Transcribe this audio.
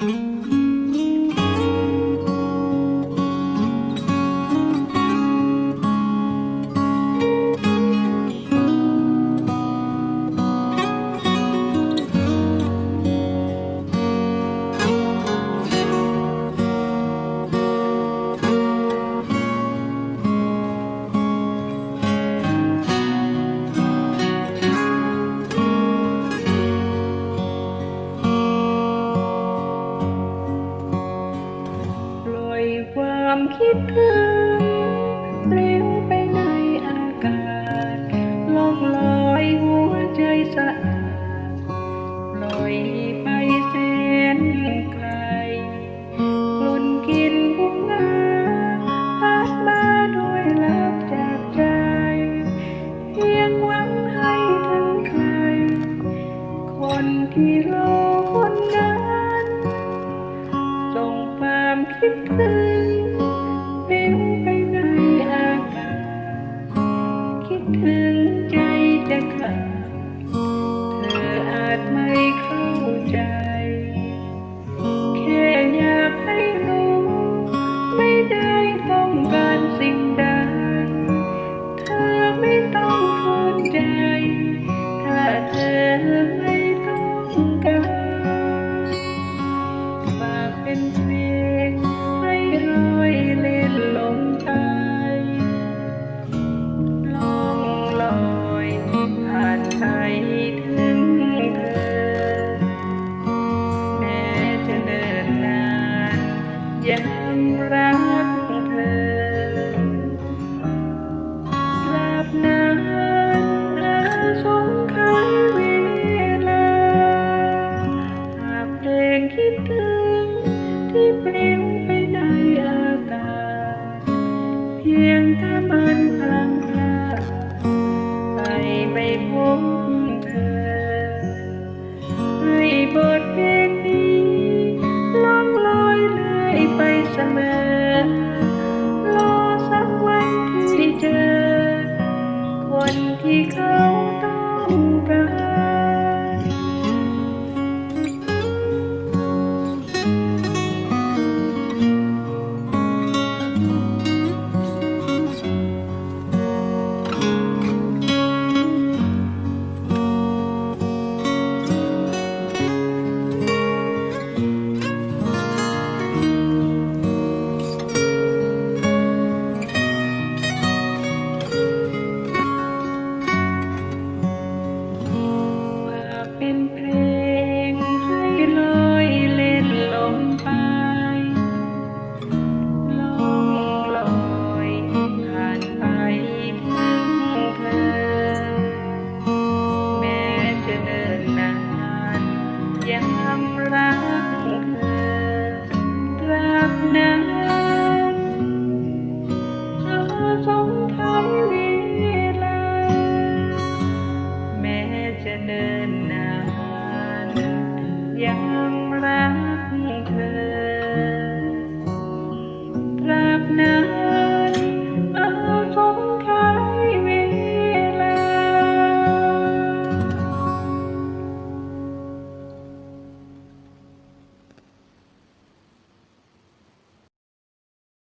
ป คิดถึงปลิวไปในอากาศล่องลอยหัวใจสะอาดลอยไปแสนไกลกลุ่นกินบุงาพัดมาด้วยลับจากใจ เพียงหวังให้ถึงใคร คนที่รอคนนั้นส่งความคิดถึง ต้องการสิ่งใด เธอไม่ต้องพูดใจถ้าเธอไม่ต้องการฝากเป็นเพลงให้รอยเล่นลงใจลองลอยผ่านไปถึงเธอ แม้จะเดินนานยังรัก ที่ปลิวไปในอากาศ เพียงถ้ามันพลังพลาดไปไปพบเธอ ให้บทเพลงนี้ล่องลอยเลื่อยไปเสมอ รอสักวันที่เจอ คนที่เขา Yeah, I'm proud of that. But I've.